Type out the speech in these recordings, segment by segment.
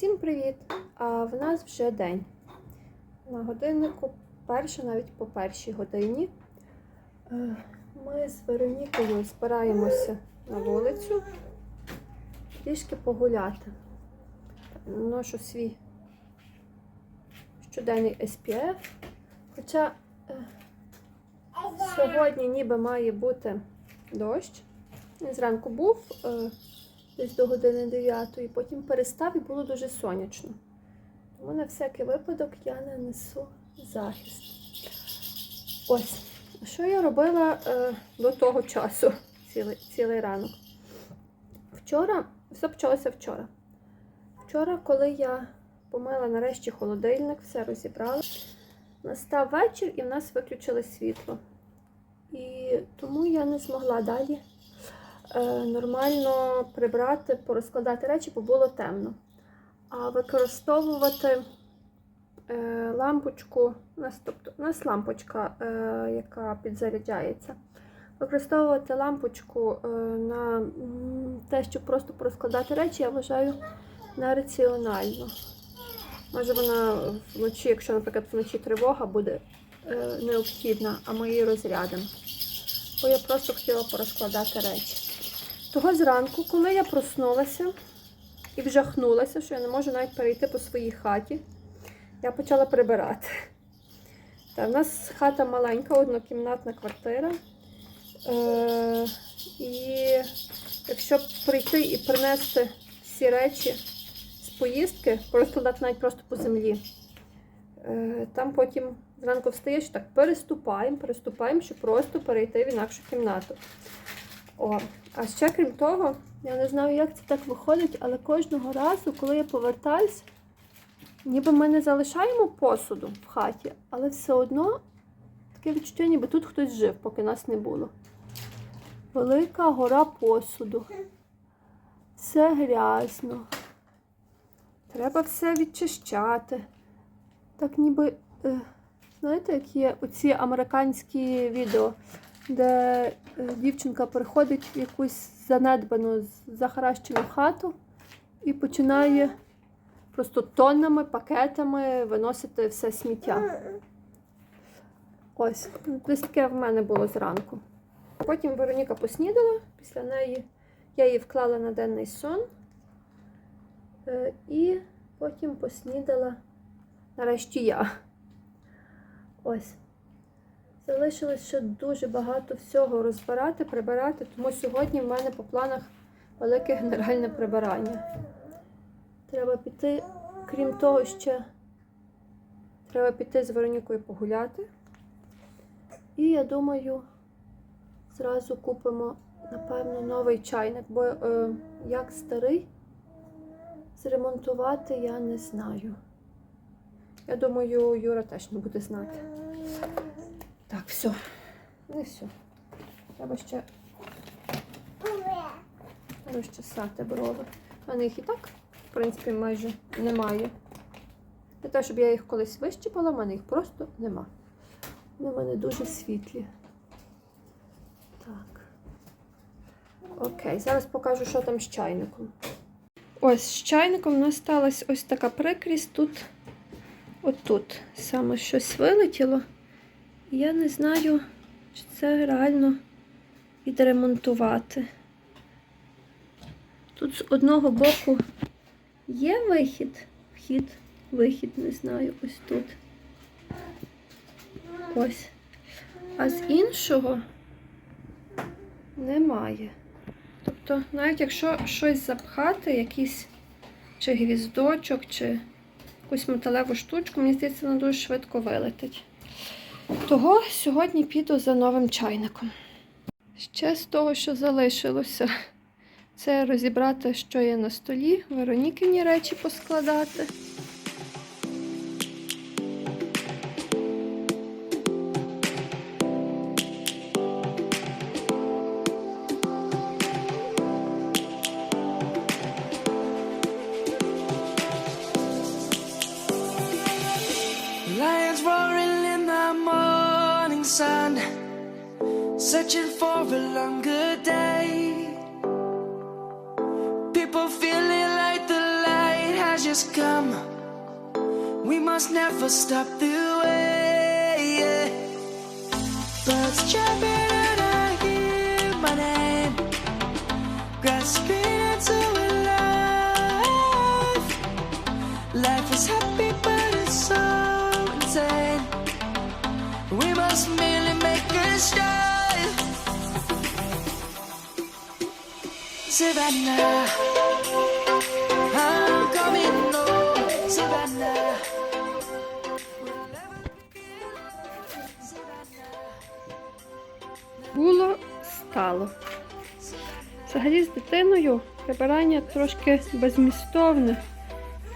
Всім привіт! А в нас вже день. На годиннику перша, навіть по першій годині. Е, Ми з Веронікою збираємося на вулицю трішки погуляти. Ношу свій щоденний SPF. Хоча е, сьогодні ніби має бути дощ. Зранку був. Десь до години 9, потім перестав і було дуже сонячно. Тому на всякий випадок я нанесу захист. Ось, що я робила е, до того часу, цілий, цілий ранок. Вчора, все почалося вчора. Вчора, коли я помила нарешті холодильник, все розібрала, настав вечір і в нас виключили світло. І тому я не змогла далі нормально прибрати, порозкладати речі, бо було темно. А використовувати е, лампочку, у нас, тобто, у нас лампочка, е, яка підзаряджається. Використовувати лампочку е, на те, щоб просто порозкладати речі, я вважаю нераціонально. Може вона вночі, якщо, наприклад, вночі тривога буде е, необхідна, а ми її розрядимо. Бо я просто хотіла порозкладати речі. Того зранку, коли я проснулася і вжахнулася, що я не можу навіть перейти по своїй хаті, я почала прибирати. Та, в нас хата маленька, однокімнатна квартира. Е, і якщо прийти і принести всі речі з поїздки, розкладати навіть просто по землі, е, там потім зранку встаєш, так переступаємо, переступаємо, щоб просто перейти в інакшу кімнату. О, а ще крім того, я не знаю, як це так виходить, але кожного разу, коли я повертаюсь, ніби ми не залишаємо посуду в хаті, але все одно таке відчуття, ніби тут хтось жив, поки нас не було. Велика гора посуду. Все грязно. Треба все відчищати. Так ніби, е, знаєте, як є оці американські відео, де е, дівчинка приходить в якусь занедбану, захаращену хату і починає просто тоннами, пакетами виносити все сміття. Ось, десь таке в мене було зранку. Потім Вероніка поснідала, після неї я її вклала на денний сон. Е, І потім поснідала нарешті я. Ось. Залишилось ще дуже багато всього розбирати, прибирати, тому сьогодні в мене по планах велике генеральне прибирання. Треба піти, крім того, ще треба піти з Веронікою погуляти. І я думаю, зразу купимо, напевно, новий чайник, бо е, як старий зремонтувати я не знаю. Я думаю, Юра теж не буде знати. Все. Не все. Треба ще розчесати брови. У їх і так, в принципі, майже немає. Не те, щоб я їх колись вищипала, в мене їх просто нема. Вони в мене дуже світлі. Так. Окей, зараз покажу, що там з чайником. Ось з чайником у нас сталася ось така прикрість тут, отут. Саме щось вилетіло. Я не знаю, чи це реально відремонтувати. Тут з одного боку є вихід, вхід, вихід, не знаю, ось тут. Ось. А з іншого немає. Тобто, навіть якщо щось запхати, якийсь чи гвіздочок, чи якусь металеву штучку, мені здається, вона дуже швидко вилетить. Того сьогодні піду за новим чайником. Ще з того, що залишилося, це розібрати, що є на столі, Веронікині речі поскладати. We must never stop the way. Yeah. Birds chirping and I hear my name, grasping into life. Life is happy, but it's so insane. We must merely make a start. Savannah, I'm coming home. Savannah. Стало. Взагалі з дитиною прибирання трошки безмістовне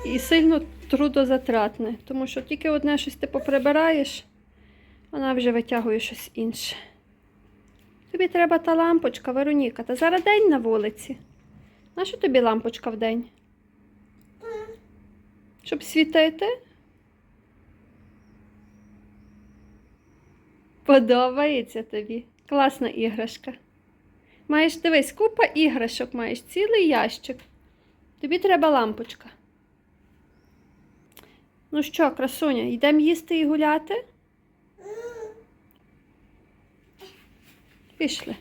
і сильно трудозатратне, тому що тільки одне щось ти поприбираєш, вона вже витягує щось інше. Тобі треба та лампочка, Вероніка, та зараз день на вулиці. Нащо тобі лампочка в день? Щоб світити? Подобається тобі. Класна іграшка. Маєш, дивись, купа іграшок маєш, цілий ящик. Тобі треба лампочка. Ну що, красуня, йдемо їсти і гуляти? Пішли.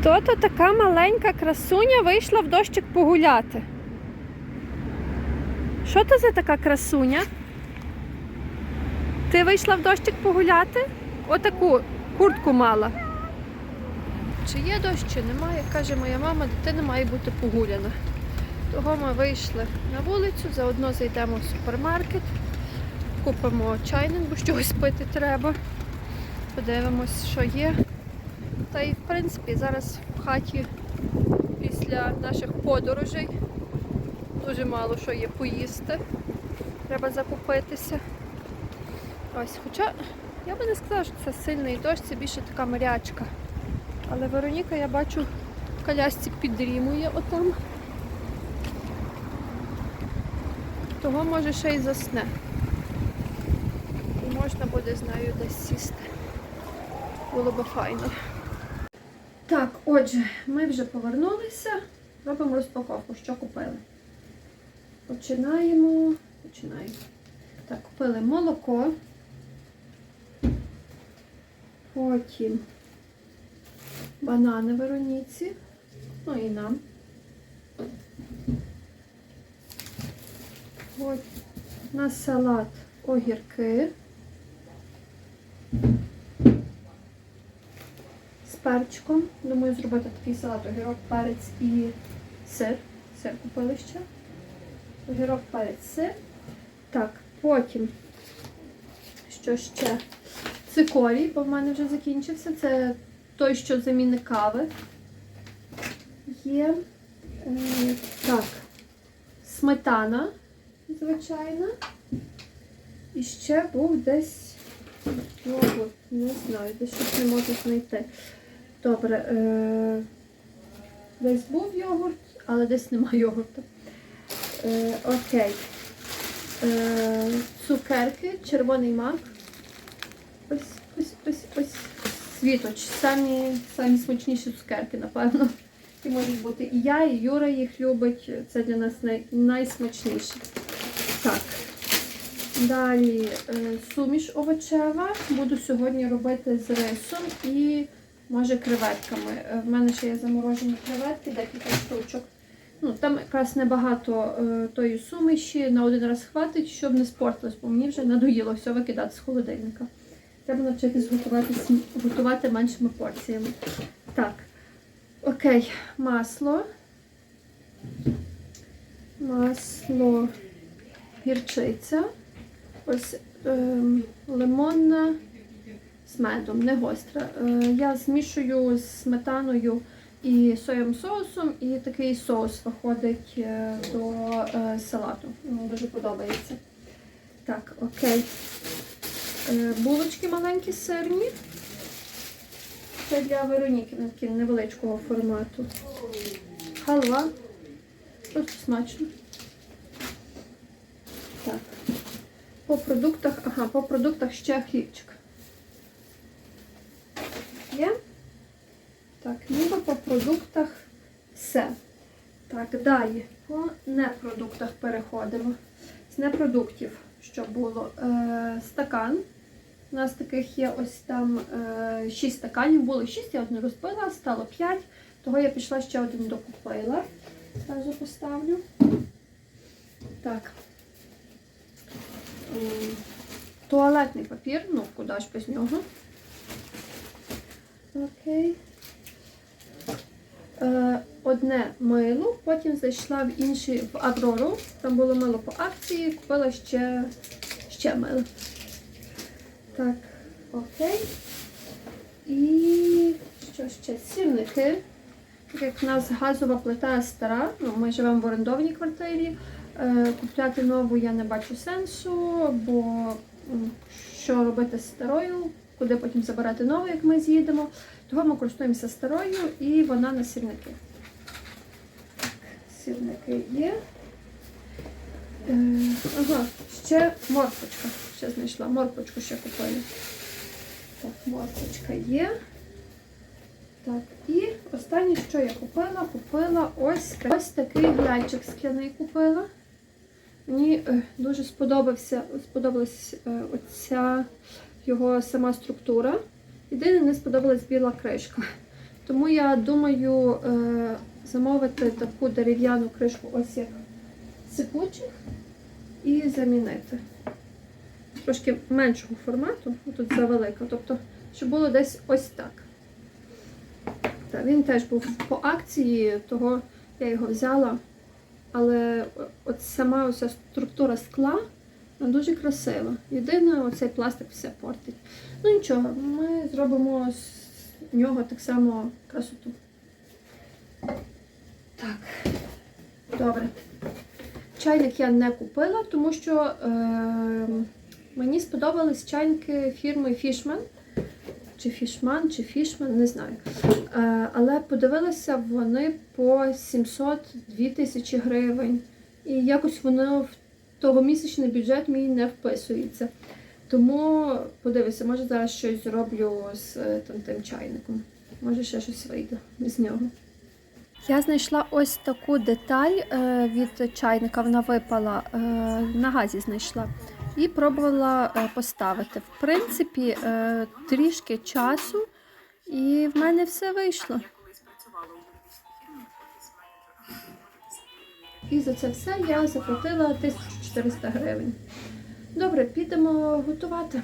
Хто то така маленька красуня вийшла в дощик погуляти? Що то за така красуня? Ти вийшла в дощик погуляти? Отаку куртку мала. Чи є дощ, чи немає, каже моя мама, дитина має бути погуляна. Того ми вийшли на вулицю, заодно зайдемо в супермаркет, купимо чайник, бо щось пити треба. Подивимось, що є. Та й в принципі зараз в хаті після наших подорожей дуже мало що є поїсти. Треба закупитися. Ось, хоча я би не сказала, що це сильний дощ, це більше така морячка. Але Вероніка, я бачу, в колясці підрімує отам. Того може ще й засне. І можна буде з нею десь сісти. Було би файно. Так, отже, ми вже повернулися. Робимо розпаковку, що купили. Починаємо. Починаємо. Так, купили молоко. Потім банани Вероніці. Ну і нам. От на салат огірки. З перчиком. Думаю, зробити такий салат огірок, перець і сир. Сир купили ще. Огірок, перець, сир. Так, потім, що ще? Цикорій, бо в мене вже закінчився. Це той, що замінник кави. Є. Е, так, сметана, звичайна. І ще був десь йогурт, не знаю, десь щось не можу знайти. Добре. Е, десь був йогурт, але десь немає йогурту. Е, окей. Е, цукерки, червоний мак. Ось, ось. Світоч. Самі, самі смачніші цукерки, напевно. І можуть бути і я, і Юра їх любить. Це для нас най, найсмачніше. Так. Далі е, суміш овочева. Буду сьогодні робити з рисом і може креветками. Е, В мене ще є заморожені креветки, декілька штучок. Ну, там якраз небагато е, тої суміші, на один раз хватить, щоб не спортилось, бо мені вже надоїло все викидати з холодильника. Треба навчитись готувати, меншими порціями. Так, окей, масло. Масло гірчиця. Ось ем, лимонна з медом, не гостра. Е, я змішую з сметаною і соєвим соусом, і такий соус виходить е, до е, салату. Мені дуже подобається. Так, окей. Е, булочки маленькі сирні. Це для Вероніки такі невеличкого формату. Халва. Просто смачно. Так. По продуктах, ага, по продуктах ще хлібчик. Є? Так, ніби по продуктах все. Так, далі по непродуктах переходимо. З непродуктів, що було? Е, стакан. У нас таких є ось там е, 6 стаканів. Було 6, я одну розбила, стало 5. Того я пішла ще один докупила. Зразу поставлю. Так. Туалетний папір, ну куди ж без нього. Окей. Е, одне мило, потім зайшла в інший в Аврору. Там було мило по акції, купила ще, ще мило. Так, окей. І що ще? Сірники. Так як в нас газова плита стара, ну, ми живемо в орендованій квартирі. Е, купляти нову я не бачу сенсу, бо що робити з старою, куди потім забирати нову, як ми з'їдемо. Того ми користуємося старою і вона на сірники. Так, сірники є. Е, ага, ще морквочка. Ще знайшла. Морквочку ще купила. Так, морквочка є. Так, і останнє, що я купила, купила ось, ось такий глянчик скляний купила. Мені е, дуже сподобався, сподобалась е, оця його сама структура. Єдине, не сподобалась біла кришка. Тому я думаю е, замовити таку дерев'яну кришку, ось як сипучих, і замінити. Трошки меншого формату, тут завелика, тобто, щоб було десь ось так. Так, він теж був по акції, того я його взяла. Але от сама оця структура скла вона дуже красива. Єдине, оцей пластик все портить. Ну нічого, ми зробимо з нього так само красоту. Так, добре. Чайник я не купила, тому що е, мені сподобались чайники фірми Fishman. Чи Фішман, чи Фішман, не знаю. Е, але подивилася вони по 700-2 тисячі гривень. І якось воно в тогомісячний бюджет мій не вписується. Тому подивися, може зараз щось зроблю з е, там, тим чайником. Може ще щось вийде з нього. Я знайшла ось таку деталь е, від чайника, вона випала, на газі знайшла. І пробувала е, поставити. В принципі, е, трішки часу, і в мене все вийшло. І за це все я заплатила 1400 гривень. Добре, підемо готувати.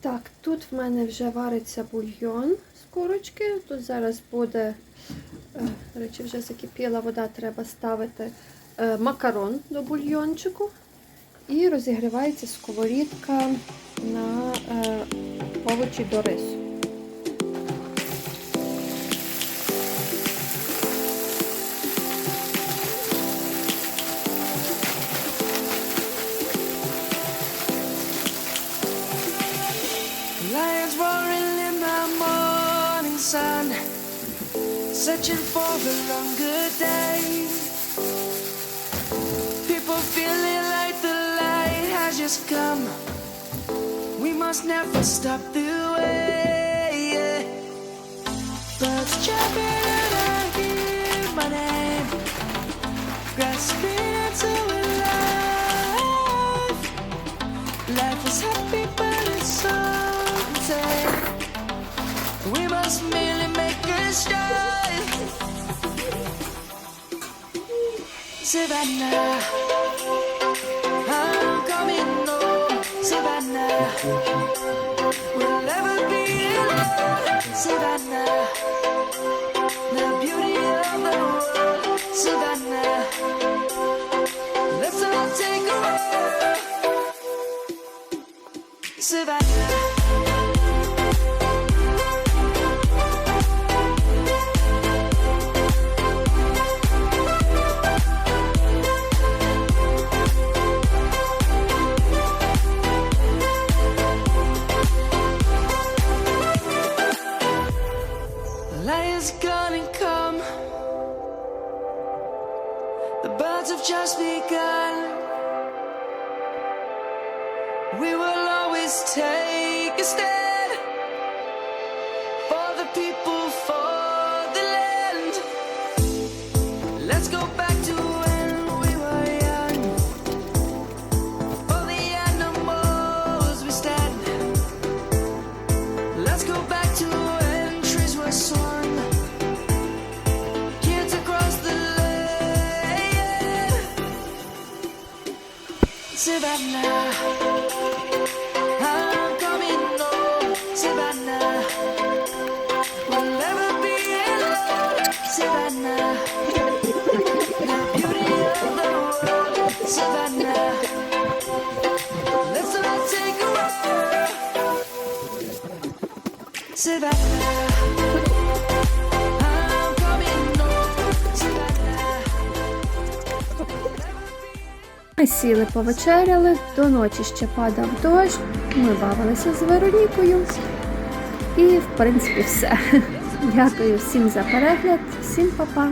Так, тут в мене вже вариться бульйон з курочки. Тут зараз буде, е, до речі, вже закипіла вода, треба ставити макарон до бульйончику. І розігрівається сковорідка на е, овочі до рису. Lions roaring in the morning sun, searching for a longer day. Has come. We must never stop the way. Birds chirping and I hear my name, grasping into life. Life is happy, but it's so insane. We must merely make a start. Savannah, we'll never be alone. Savannah, the beauty of the world. Savannah, take. Savannah. Ми сіли повечеряли, до ночі ще падав дощ, ми бавилися з Веронікою. І, в принципі, все. Дякую всім за перегляд, всім па-па!